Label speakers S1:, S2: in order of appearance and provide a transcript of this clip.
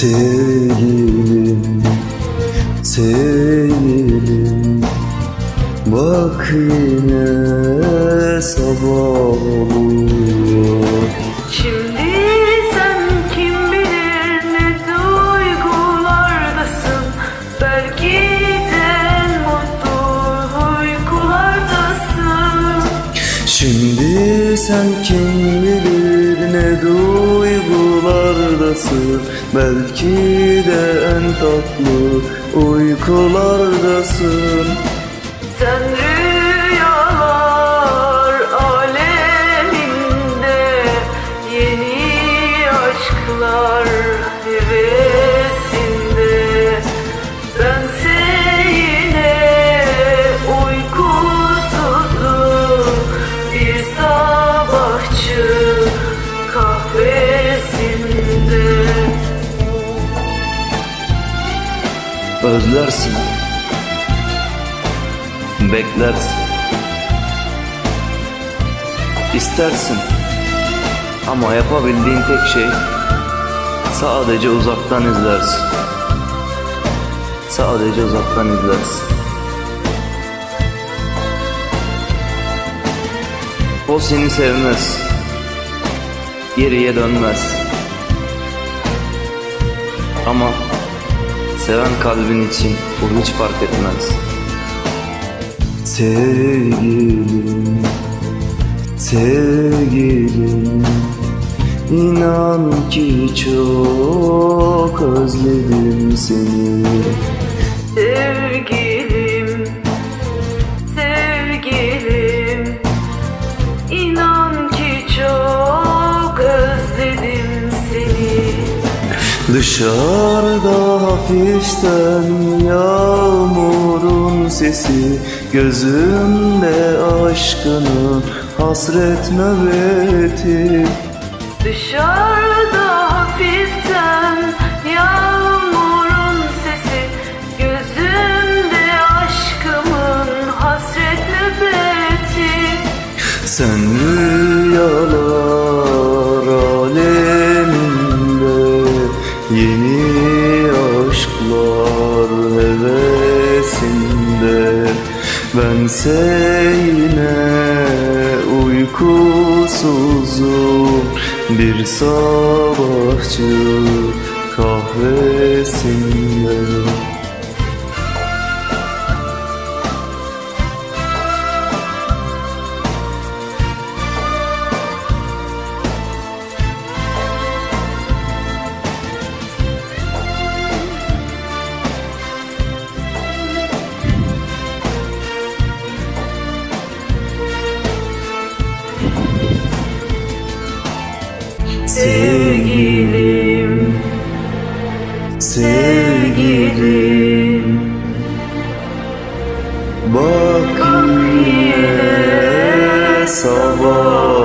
S1: Sevgilim, sevgilim Bak yine sabah oluyor.
S2: Şimdi sen kim bilir ne duygulardasın? Belki de mutlu uykulardasın
S1: Şimdi sen kim bilir duygulardasın Belki de en tatlı uykulardasın.
S2: Sen
S1: Özlersin Beklersin. İstersin. Ama yapabildiğin tek şey Sadece uzaktan izlersin. Sadece uzaktan izlersin. O seni sevmez. Geriye dönmez. Ama Seven kalbin için bu hiç fark etmez. Sevgilim Sevgilim İnan ki çok özledim seni.
S2: Sevgilim,
S1: Dışarıda hafiften yağmurun sesi Gözümde aşkının hasret nöbeti.
S2: Dışarıda hafiften yağmurun sesi Gözümde aşkımın hasret nöbeti.
S1: Sen rüyalar Bense yine uykusuzum. Bir sabahçı kahvesinde
S2: sevgilim
S1: sevgilim. Bak yine sabah.